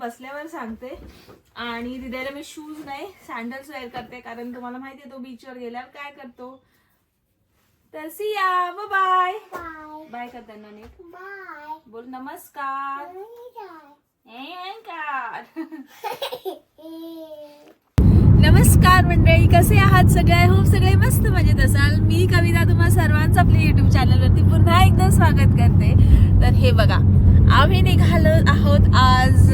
बसल्यावर सांगते. आणि हृदयाला मी शूज नाही सँडल्स वेअर करते कारण तुम्हाला माहिती आहे तो बीचवर गेल्यावर काय करतो. तर सिया बाय. बाय. बाय करताना नीट. बाय. बोल नमस्कार. नमस्कार. नमस्कार मंडळी कसे आहात सगळे? होप सगळे मस्त मजेत असाल. मी कविता तुम्हा सर्वांचं आपल्या युट्यूब चॅनलवरती पुन्हा एकदा स्वागत करते. तर हे बघा आम्ही निघालो आहोत आज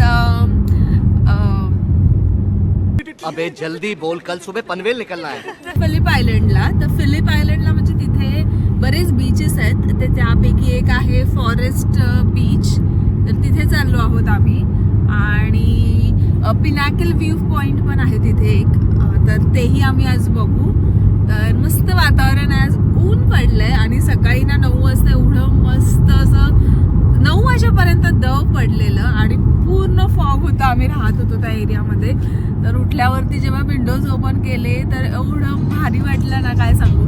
अबे जल्दी बोल. कल सुबह पनवेल निकलना है. फिलिप आयलंडला तर फिलिप आयलंडला म्हणजे तिथे बरेच बीचेस आहेत. तर त्यापैकी एक आहे फॉरेस्ट बीच तर तिथे चाललो आहोत आम्ही. आणि पिनॅकल व्ह्यू पॉइंट पण आहे तिथे एक. तर तेही आम्ही आज बघू. तर मस्त वातावरण आहे. आज ऊन पडलंय आणि सकाळी ना नऊ वाजता एवढं मस्त असं नऊ वाजेपर्यंत दव पडलेलं आणि पूर्ण फॉग होता. आम्ही राहत होतो त्या एरियामध्ये. तर उठल्यावरती जेव्हा विंडोज ओपन केले तर एवढं भारी वाटलं ना काय सांगू.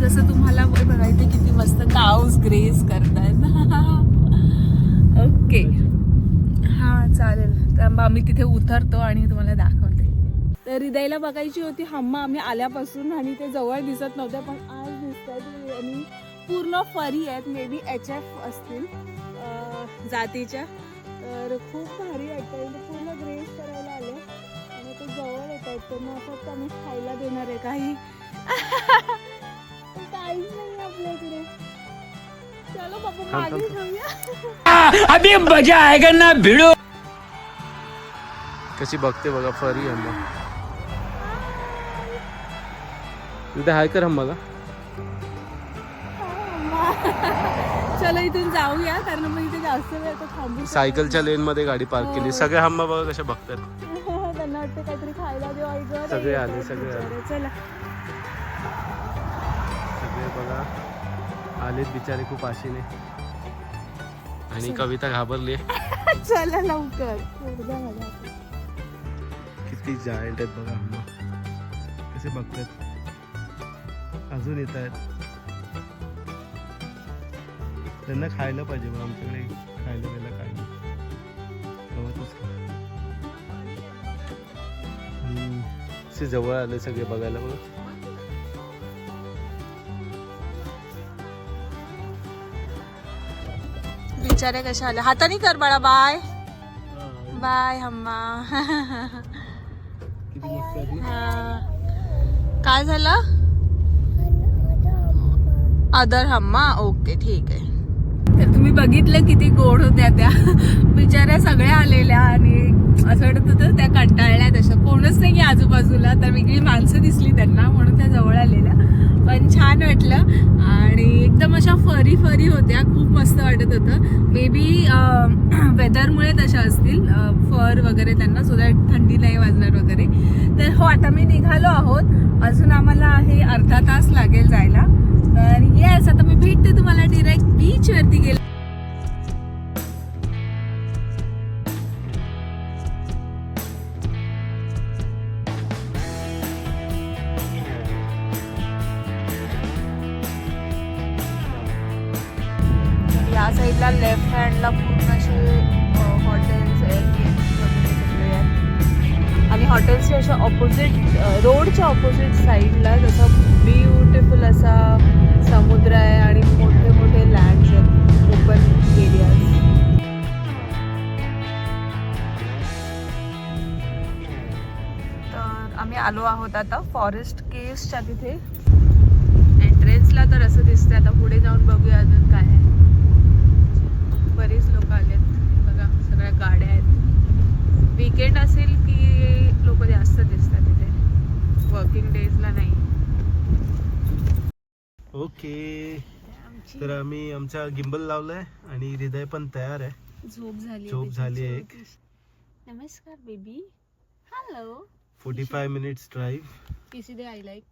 जसं तुम्हाला बघा इथे किती मस्त काउस ग्रेस करतायत. ओके हा चालेल. तर आम्ही तिथे उतरतो आणि तुम्हाला दाखव तर हृदयला बघायची होती हम्मा आम्ही आल्यापासून आणि ते जवळ दिसत नव्हते पण आज दिसत आहेत आणि पूर्ण फरी आहेत मे बी एच एफ असतील जातीच्या. तर खूप भारी वाटतं पूर्ण ग्रेस करायला आले. आणि ते जवळ येत आहेत तर मग असं आम्ही खायला देणार आहे काही. काहीच नाही आपल्या इकडे चलो बाबा मागे जाऊया. अभी मजा आएगा ना भिड़ो. कशी बघते बघा फरी हम्मा तिथे हाय कर हम्माला. चलो इथून जाऊया कारण मग इथे जास्त वेळ तर थांबू शकत सायकलच्या लेन मध्ये गाडी पार्क केली. सगळे हम्मा बघा कशा बघतात. नाही. त्यांना वाटतं काहीतरी खायला देऊ आई गं. सगळे आले, सगळे आले. बिचारे. चला. सगळे बघा. आलेत बिचारे खूप आशेने. आणि कविता घाबरली. चला लवकर. किती जायंट आहेत बघा हम्मा. कसे बघतात. अजून येत आहेत. त्यांना खायला पाहिजे बघा आमच्याकडे खायला प्यायला काय गवतच जवळ आले सगळे बघायला बघा. बिचारे कसे आले हाताने कर बाळा बाय. बाय. हम्मा. काय झालं? अदर हम्मा ओके ठीक आहे. तर तुम्ही बघितलं किती गोड होत्या त्या. बिचाऱ्या सगळ्या आलेल्या आणि असं वाटत होतं त्या कंटाळल्या तशा. कोणच नाही आजूबाजूला तर वेगळी माणसं दिसली त्यांना म्हणून त्या जवळ आलेल्या. पण छान वाटलं आणि एकदम अशा फरी फरी होत्या. खूप मस्त वाटत होतं. मे बी वेदरमुळे तशा असतील. फर वगैरे त्यांना सो दॅट थंडी नाही वाजणार वगैरे. तर हो आता मी निघालो आहोत. अजून आम्हाला आहे अर्धा तास लागेल जायला. तर येस आता मी भेटते तुम्हाला डिरेक्ट बीच वरती गेले. या साईडला लेफ्ट हँडला पूर्ण असे हॉटेल्स आहेत आणि हॉटेल्सच्या अशा ऑपोजिट रोडच्या ऑपोजिट साईडला जसं ब्युटिफुल असा समुद्र आहे आणि मोठे मोठे लँड्स आहेत ओपन एरियाज तर आम्ही आलो आहोत आता फॉरेस्ट केव्सच्या तिथे. एंट्रन्सला तर असं दिसतंय आता पुढे जाऊन बघूया अजून काय आहे. बरीच लोक आलेत. बघा सगळ्या गाड्या आहेत. वीकेंड असेल की लोक जास्त दिसतात तिथे वर्किंग डेजला नाही. ओके. तर आम्ही आमचा गिंबल लावलाय आणि हृदय पण तयार आहे. झोप झाली झोप झाली आहे. एक. नमस्कार baby. Hello forty five minutes drive. किसी दे आई लाईक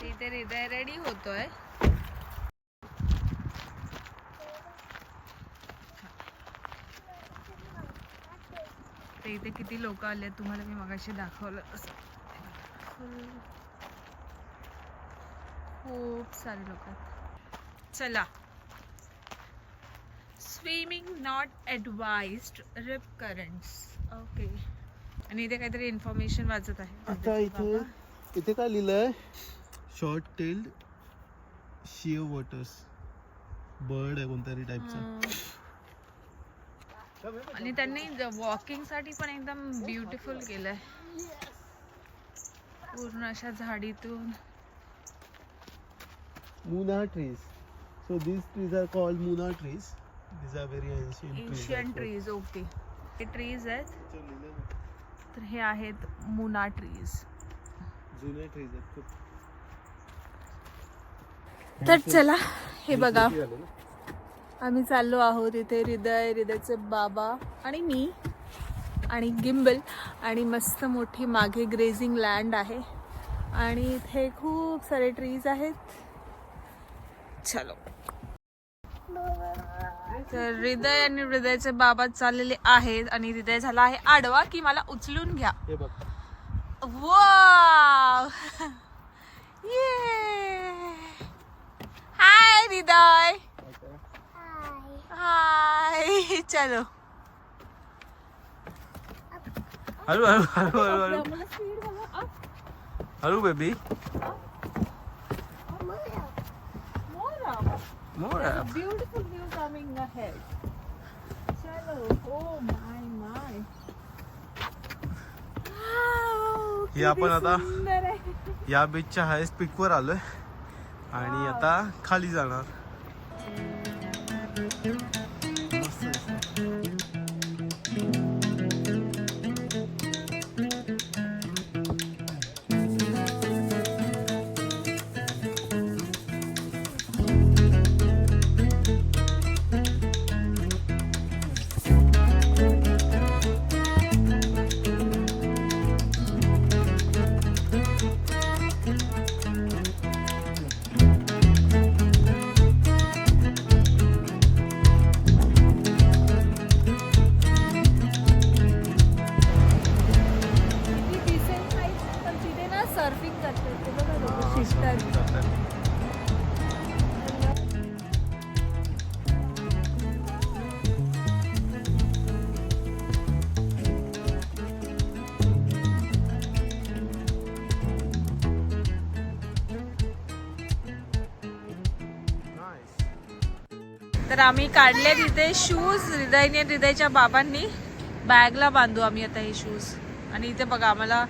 तिथे हृदय रेडी होतोय. तर इथे किती लोक आले तुम्हाला मी मगाशी दाखवलं. खूप सारे लोक आहेत. चला. Swimming not advised rip currents okay आणि इथे काहीतरी इन्फॉर्मेशन वाचत आहे. आता इथे इथे काय लिहिलंय? Short tailed shearwaters bird आहे कोणतरी टाईपचा आणि त्यांनी वॉकिंगसाठी पण एकदम ब्युटिफुल केलंय. पूर्ण अशा झाडीतून. मुना trees so these trees are called Muna trees. These are very ancient trees Asian trees okay हे ट्रीज आहेत? तर हे आहेत मुना ट्रीज जुने ट्रीज आहेत खूप. तर चला हे बघा. आम्ही चाललो आहोत इथे हृदय हृदयचे बाबा आणि मी आणि गिम्बल आणि मस्त मोठी मागे ग्रेझिंग लँड आहे. आणि इथे खूप सारे ट्रीज आहेत. चलो. तर हृदय आणि हृदयचे बाबा चाललेले आहेत आणि हृदय झाला आहे आडवा की मला उचलून घ्या. हे बघ. Wow! Yay! Hi, हृदय! हाय चलो. हळू हळू हळू हळू हळू हळू बेबी मोर Beautiful view coming ahead. चलो oh my my. Wow, हे आपण आता-. या बीचच्या हायस्ट पिक वर आलोय. आणि आता खाली जाणार. तर आम्ही काढले तिथे शूज हृदयने हृदयच्या बाबांनी बॅगला बांधू आम्ही आता हे शूज आणि इथे बघा आम्हाला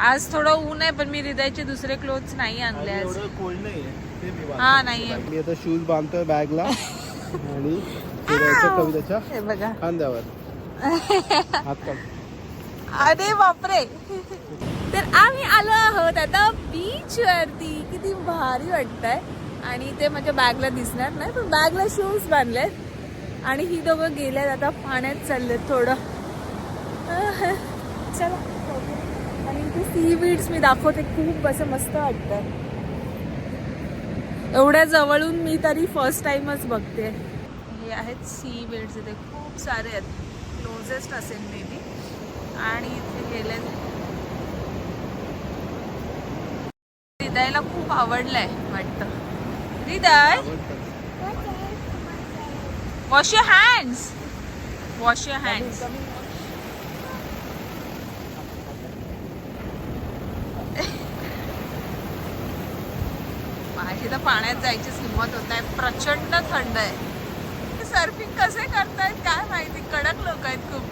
आज थोडं ऊन आहे पण मी हृदयचे दुसरे क्लोथ्स नाही आणले आणि आज. हा नाहीये. मी आता शूज बांधतोय बॅगला आणि कविताच्या हे बघा. खांद्यावर. अरे बापरे. तर आम्ही आलो आहोत आता बीच वरती. किती भारी वाटतंय. आणि ते माझ्या बॅगला दिसणार नाही पण बॅगला शूज बांधलेत. आणि ही दोघं गेल्यात आता पाण्यात चाललेत थोडं. चला. आणि इथे सी बीड्स मी दाखवते खूप असं मस्त वाटतं. एवढ्या जवळून मी तरी फर्स्ट टाइमच बघते. हे आहेत सी बीड्स इथे खूप सारे आहेत. क्लोजेस्ट असेल मे बी आणि इथे गेले हृदयला खूप आवडलंय वाटतं. Hriday wash your hands wash your hands माझी तर पाण्यात जायचीच हिंमत होत आहे प्रचंड थंड आहे. सर्फिंग कसे करतायत? काय माहिती? कडक लोक आहेत खूप.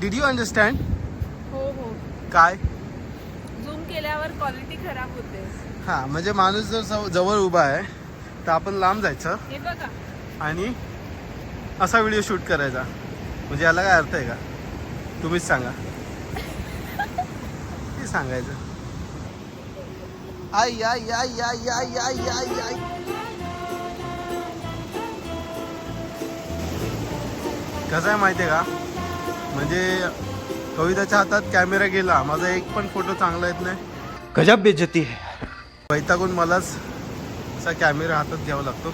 डिड यू अंडरस्टँड हो हो. काय? केल्यावर क्वालिटी खराब होते. हा म्हणजे माणूस जर जव- जवळ उभा आहे तर आपण लांब जायचं. हे बघा. आणि असा व्हिडिओ शूट करायचा. म्हणजे याला काय अर्थ आहे का? तुम्हीच सांगा. ते सांगायचं. आई आई आई आई आई आई आई आई. कसं आहे माहिती आहे का? म्हणजे कविताच्या हातात कॅमेरा गेला. माझा एक पण फोटो चांगला येत नाही. गजब बेइज्जती है. वैतागून मलाच असा कॅमेरा हातात घ्यावा लागतो.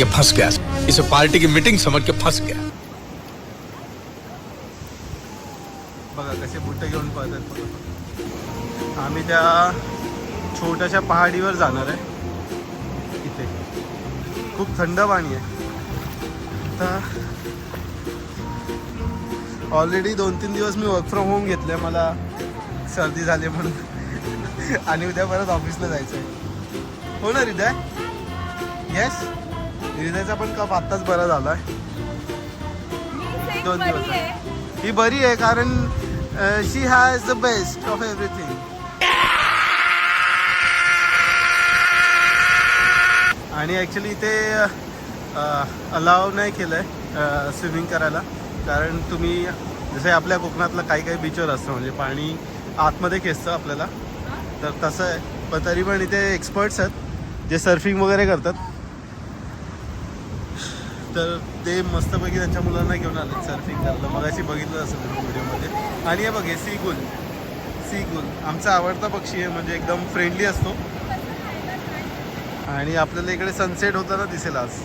ये फंस गया. इसे पार्टी की मीटिंग समझ के फंस गया. बघा कसे बुट्टे घेऊन पळतात बघा. आम्ही त्या छोट्याशा पहाडीवर जाणार आहे. इथे. खूप थंड पाणी आहे. आता ऑलरेडी दोन तीन दिवस मी वर्क फ्रॉम होम घेतलं आहे मला सर्दी झाली म्हणून. आणि उद्या परत ऑफिसला जायचं आहे हो ना हृदय? येस हृदयचा पण कप आत्ताच बरा झाला आहे दोन दिवस. ही बरी आहे कारण she has the best of everything आणि ॲक्च्युली ते अलाव नाही केलं आहे स्विमिंग करायला. कारण तुम्ही जसे आपल्या कोकणातलं काही काही बीचवर असतं म्हणजे पाणी आतमध्ये खेचतं आपल्याला. तर तसं आहे. पण तरी पण इथे एक्सपर्ट्स आहेत जे सर्फिंग वगैरे करतात. तर ते मस्तपैकी त्यांच्या मुलांना घेऊन आले सर्फिंग करायला. मगाशी बघितलं असेल तुम्ही व्हिडिओमध्ये. आणि हे बघे सी गुल सी गुल आमचा आवडता पक्षी आहे म्हणजे एकदम फ्रेंडली असतो. आणि आपल्याला इकडे सनसेट होताना दिसेल आज.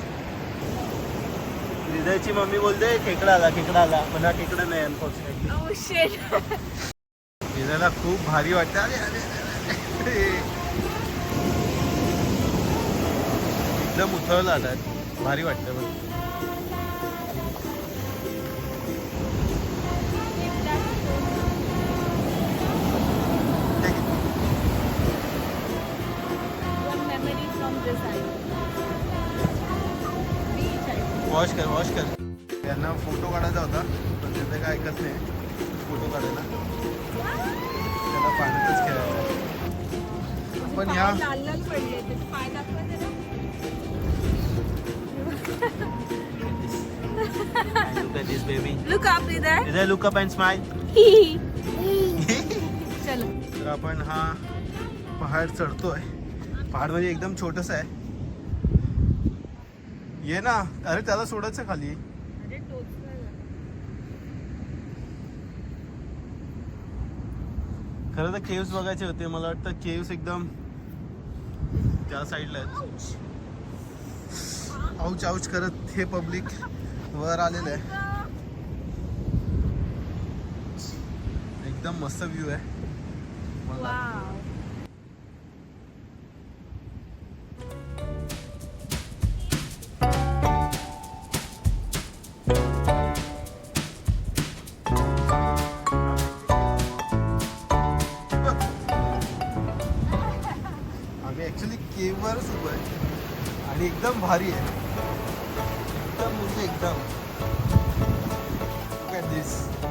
हृदयची मम्मी बोलते खेकडा आला खेकडा आला पण हा खेकडा नाही अनफॉर्च्युनेटली हृदयला खूप भारी वाटतं. अरे अरे अरे, अरे. एकदम उथळला आता भारी वाटतं पण वॉश कर वॉश कर त्यांना फोटो काढायचा होता पण त्याचं काय ऐकत नाही फोटो काढायला त्याला पाण्यातच खेळायचं आहे. पण ह्या. Look at this baby. Look up इधर Hृदय look up and smile. चलो तर आपण हा पहाड चढतोय पहाड म्हणजे एकदम छोटस आहे ये ना. अरे त्याला सोडायचं खाली. खरं तर केव्स बघायचे होते. मला वाटतं केव्स एकदम त्या साईडला आहेत. आऊच आऊच करत हे पब्लिक वर आलेलं आहे. एकदम मस्त व्ह्यू आहे. मला एकदम भारी आहे. एकदम म्हणजे एकदम. दिस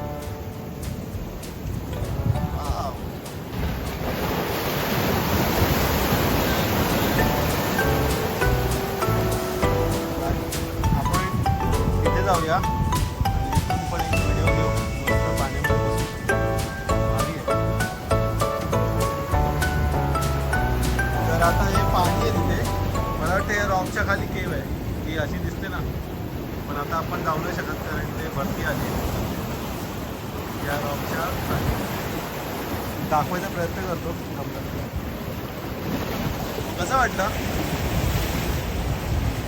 कसं वाटलं.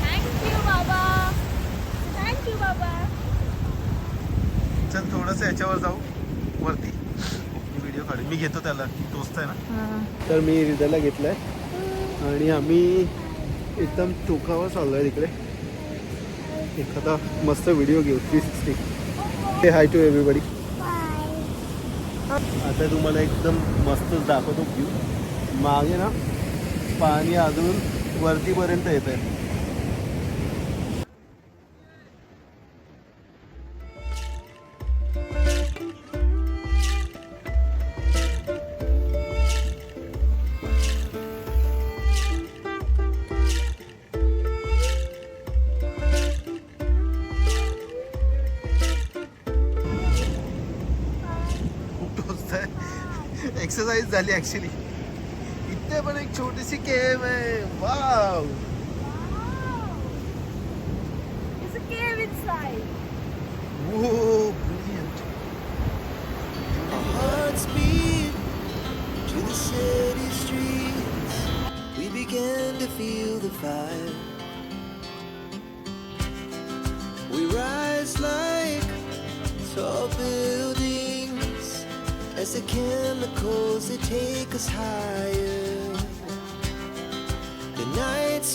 थँक्यू बाबा. थँक्यू बाबा. चल थोडंसं याच्यावर जाऊ. वरती. व्हिडिओ काढू. मी घेतो त्याला. टोचत आहे ना. तर मी हृदयला घेतलंय. आणि आम्ही एकदम टोकावर चाललो आहे तिकडे. एखादा मस्त व्हिडिओ घेऊ. थ्री सिक्स्टी हे हाय टू एव्हरीबडी आता तुम्हाला एकदम मस्त दाखवतो व्ह्यू मागे ना पाणी अजून वरतीपर्यंत येत आहे. एक्सरसाइज झाली ॲक्च्युली पण एक cave wow cave inside. Whoa, brilliant. To the city streets. We began to feel the fire. Tall buildings as the chemicals they take us higher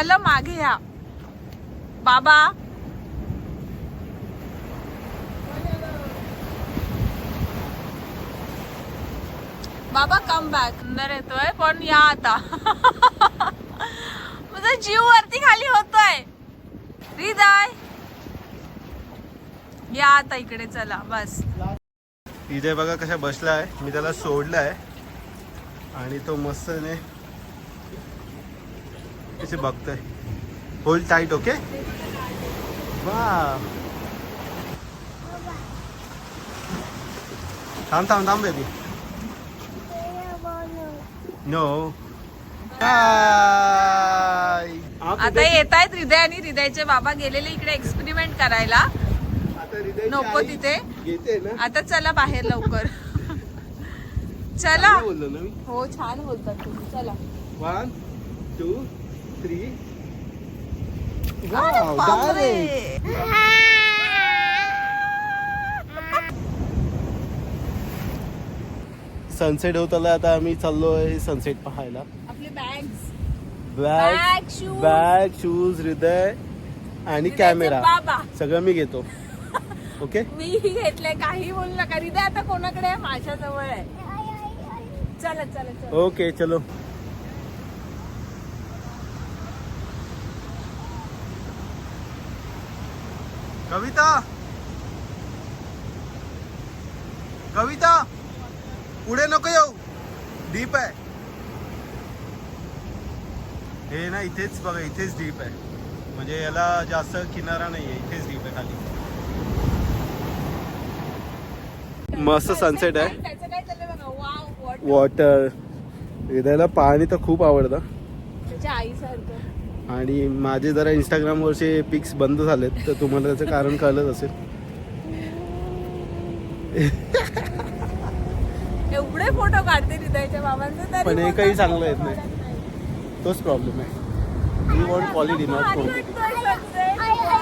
झालं मागे या. बाबा. बाबा कम बॅक अंदर येतोय पण या आता. माझा जीव वरती खाली होतोय. रिदाय या आता इकडे चला बस. इथे बघा कशा बसला आहे. मी त्याला सोडलाय. आणि तो मस्तने कसे बघतोय होल्ड टाईट ओके वा थांब थांब थांब बेबी नो हाय आता येत आहेत हृदय आणि हृदयचे बाबा गेलेले इकडे एक्सपेरिमेंट करायला. नको तिथे. आता चला बाहेर लवकर. चला. काय बोललो ना मी. हो छान बोलतात तुम्ही. चला. One two three. सनसेट होत आला आता आम्ही चाललोय सनसेट पाहायला. आपले bags bag bag shoes bag shoes Hriday आणि कॅमेरा बाबा. सगळं मी घेतो. ओके मी घेतलंय काही बोलू नका. हृदय आता कोणाकडे आहे? माझ्या जवळ आहे. चला चला चला. ओके चलो. कविता? कविता? पुढे नको येऊ. डीप आहे. हे ना इथेच बघा इथेच डीप आहे. म्हणजे याला जास्त किनारा नाहीये इथेच डीप आहे खाली. मस्त सनसेट आहे. वॉटर हृदयाला पाणी तर खूप आवडतं. आईसारखं. आणि माझे जरा इंस्टाग्रामवरचे पिक्स बंद झालेत तर तुम्हाला त्याचं कारण कळलंच असेल. एवढे फोटो काढते हृदयच्या बाबांचे तरी पण photo एकही चांगलं येत नाही. तोच प्रॉब्लेम आहे. We want quality not quantity.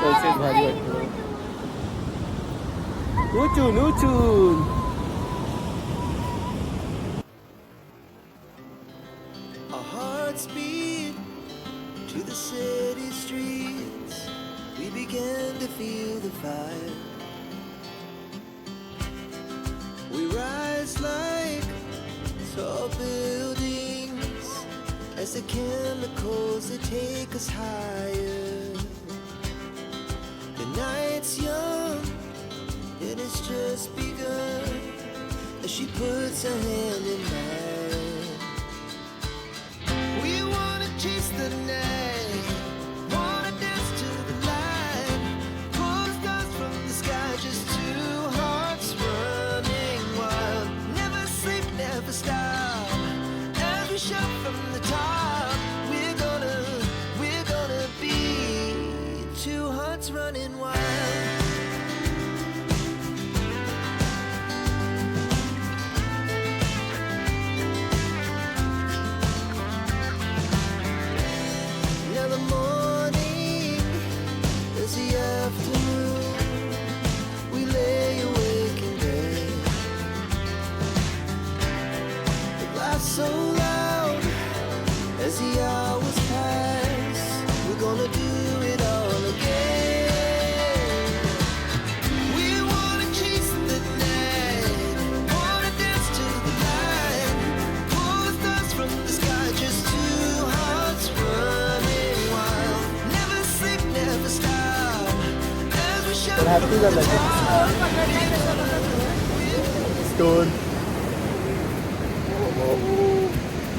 Sunset भारी वाटतो उचून उचून. Feel the fire. We rise like tall buildings as the chemicals they take us higher. The night's young and it's just begun as she puts her hand in mine. We wanna chase the night,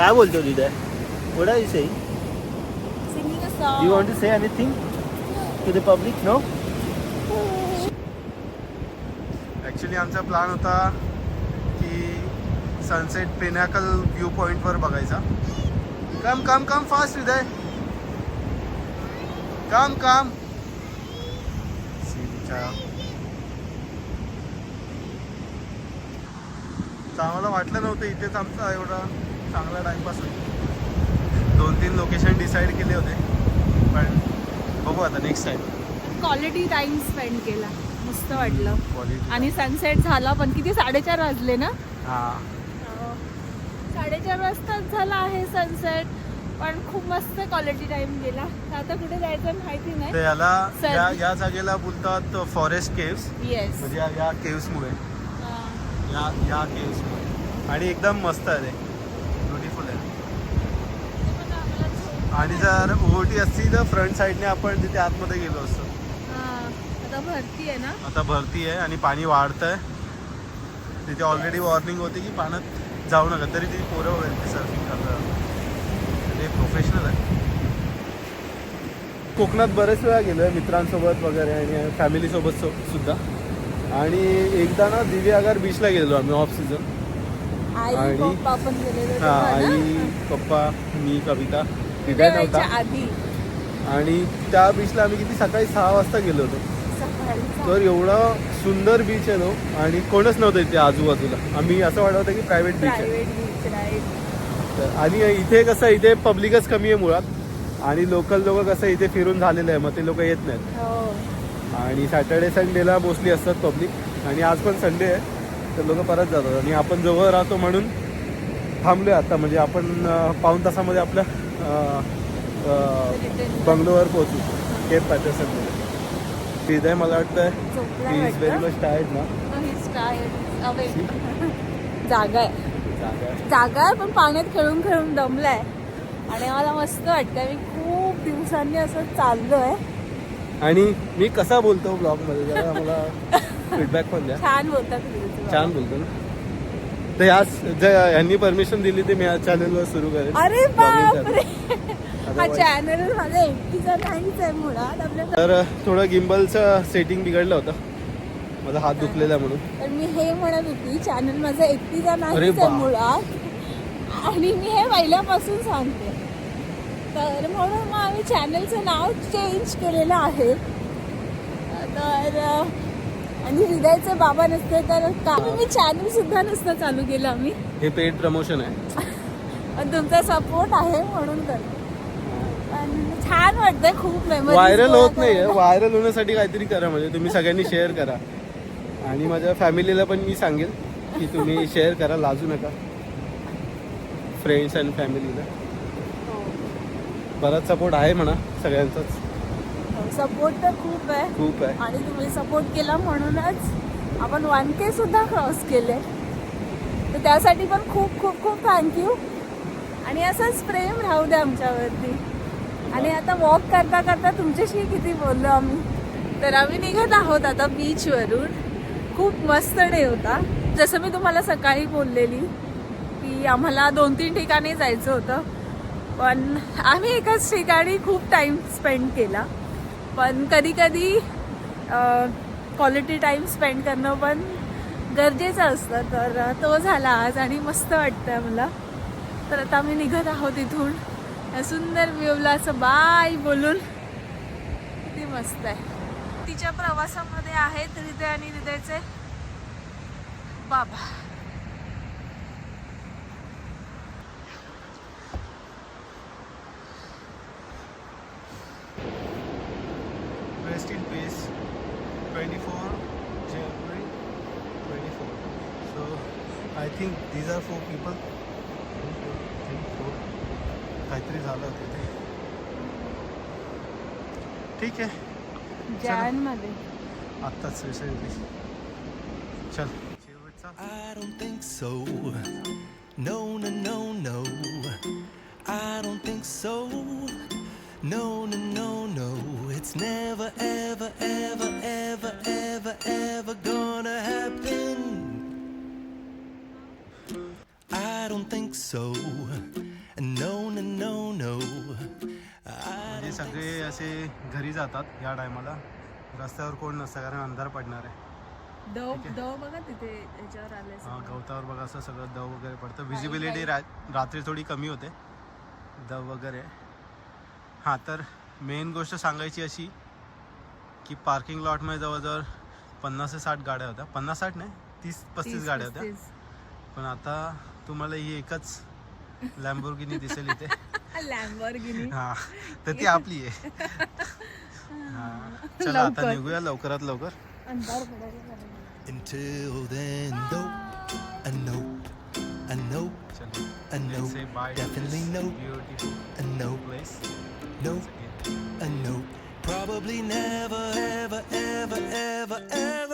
काय बोलतो तिथे? Vada you say Singing a song. You want to say anything to the public no actually आमचा plan होता की sunset pinnacle view पॉईंटवर बघायचा. कम कम come fast हृदय कम कम तर आम्हाला वाटलं नव्हतं इथेच आमचा एवढा. चांगला टाइमपास होईल. दोन तीन लोकेशन डिसाईड केले होते पण बघू आता next time quality time spend केला. मस्त वाटलं. आणि सनसेट झाला पण किती साडेचार वाजले ना? हां. साडेचार वाजताच झाला आहे सनसेट पण खूप मस्त क्वालिटी टाइम गेला. आता कुठे जायचं माहिती नाही. याला या या जागेला बोलतात फॉरेस्ट केव्स येस म्हणजे या- या केव्समुळे या या केव्समुळे आणि एकदम मस्त आहे ते ब्युटिफुल आहे आणि जर ओटी असती तर फ्रंट साईडने आपण तिथे आतमध्ये गेलो असतो. आता भरती आहे ना? आता भरती आहे आणि पाणी वाढतं आहे तिथे ऑलरेडी वॉर्निंग होती की पाण्यात जाऊ नका तरी ती पोरं वगैरे सर्फिंग करतात. ते प्रोफेशनल आहे. कोकणात बरेच वेळा गेलो आहे मित्रांसोबत वगैरे आणि फॅमिलीसोबत सो सुद्धा. आणि एकदा ना दिव्यागार बीचला गेलेलो आम्ही ऑफ सीझन आई आणि- हा? आई पप्पा मी कविता. नव्हता. आधी. आणि त्या बीचला आम्ही किती सकाळी सहा वाजता गेलो होतो. तर एवढा सुंदर बीच आहे तो आणि कोणच नव्हतं इथे आजूबाजूला. आम्ही असं वाटत होतं की प्रायव्हेट बीच आहे. तर आणि इथे कसं इथे पब्लिकच कमी आहे मुळात. आणि लोकल लोक कसं इथे फिरून झालेलं आहे मग ते लोक येत नाहीत. हो. आणि सॅटर्डे संडेला मोस्टली असतात पब्लिक आणि आज पण संडे आहे तर लोक परत जातात. आणि आपण जवळ राहतो म्हणून थांबलोय आता. म्हणजे आपण अं, पाऊण तासामध्ये आपल्या बंगलोवर पोहोचू केप पॅटर्सनमध्ये हृदय मला वाटतं? He is very. Much tired ना. जागा आहे. जागा आहे. पण पाण्यात खेळून खेळून दमलाय. आणि मला मस्त वाटतंय मी खूप दिवसांनी असं चाललोय. आणि मी कसा बोलतो ब्लॉगमध्ये जरा मला फीडबॅक पण द्या. छान बोलतात. छान बोलतो ना. तर जर यांनी परमिशन दिली ते मी या चॅनलवर सुरू करेन. अरे बापरे. हा चॅनल माझा एकटीचा नाहीच आहे मुळात. तर थोडं गिम्बलचं सेटिंग बिघडलं होतं. माझा हात दुखलेला म्हणून. तर मी हे म्हणत होती चॅनल माझा एकटीचा नाहीच आहे. मुळात. आणि मी हे पहिल्यापासून सांगते. तर म्हणून मग आम्ही चॅनलचं नाव चेंज केलेलं आहे. तर आणि हृदयचे बाबा नसते तर का? मी चॅनल सुद्धा नसतं चालू केलं आम्ही. हे पेड प्रमोशन आहे. पण तुमचा सपोर्ट आहे म्हणून करतो पण छान वाटतंय खूप मेमरी व्हायरल होत नाहीये. व्हायरल होण्यासाठी काहीतरी करा म्हणजे तुम्ही सगळ्यांनी शेअर करा. आणि माझ्या फॅमिलीला पण मी सांगेल की तुम्ही शेअर करा लाजू नका. फ्रेंड्स अँड फॅमिलीला बराच सपोर्ट आहे म्हणा सगळ्यांचाच. सपोर्ट तर खूप आहे. खूप आहे. आणि तुम्ही सपोर्ट केला म्हणूनच आपण वन के सुद्धा क्रॉस केले. तर त्यासाठी पण खूप खूप खूप थँक्यू आणि असंच प्रेम राहू द्या आमच्यावरती. आणि आता वॉक करता करता तुमच्याशी किती बोललो आम्ही. तर आम्ही निघत आहोत आता बीचवरून खूप मस्त डे होता. जसं मी तुम्हाला सकाळी बोललेली की आम्हाला दोन तीन ठिकाणी जायचं होतं. पण आम्ही एकाच ठिकाणी खूप टाईम स्पेंड केला. पण कधी कधी क्वालिटी टाईम स्पेंड करणं पण गरजेचं असतं. तर तो झाला आज आणि मस्त वाटतंय मला. तर आता आम्ही निघत आहोत इथून. या सुंदर व्ह्यूला असं बाय बोलून. किती मस्त आहे. तिच्या प्रवासामध्ये आहेत हृदय आणि हृदयाचे बाबा. 24 January 24. So I think these are four people. One, two, three, four. काहीतरी झालं होतं ते ठीक आहे जॅन मध्ये आत्ताच रिसेंटली चल शेवटचा I don't think so. No, no, no, no. I don't think so. No, no, no, no, it's never, ever, ever, ever, ever, ever gonna happen. I don't think so. No, no, no, no. I म्हणजे सगळे असे घरी जातात या टायमाला. रस्त्यावर कोण नसतं कारण अंधार पडणार आहे. दव दव बघा तिथे याच्यावर आले हा, गवतावर बघा असं सगळं दव वगैरे पडतं. विजिबिलिटी रात्री थोडी कमी होते. दव वगैरे. हां तर मेन गोष्ट सांगायची अशी की पार्किंग लॉटमध्ये जवळजवळ पन्नास ते साठ गाड्या होत्या. पन्नास साठ नाही तीस पस्तीस गाड्या होत्या. पण आता तुम्हाला ही एकच लॅम्बोर्गिनी दिसेल इथे. लॅम्बोर्गिनी हा तर ती आपली आहे. हा चला आता निघूया लवकरात लवकर. अंधार पडायला लागला. Until then, nope, a nope, a nope, चला. a nope, definitely nope, a nope, nope, a nope. Probably never, ever, ever, ever, ever.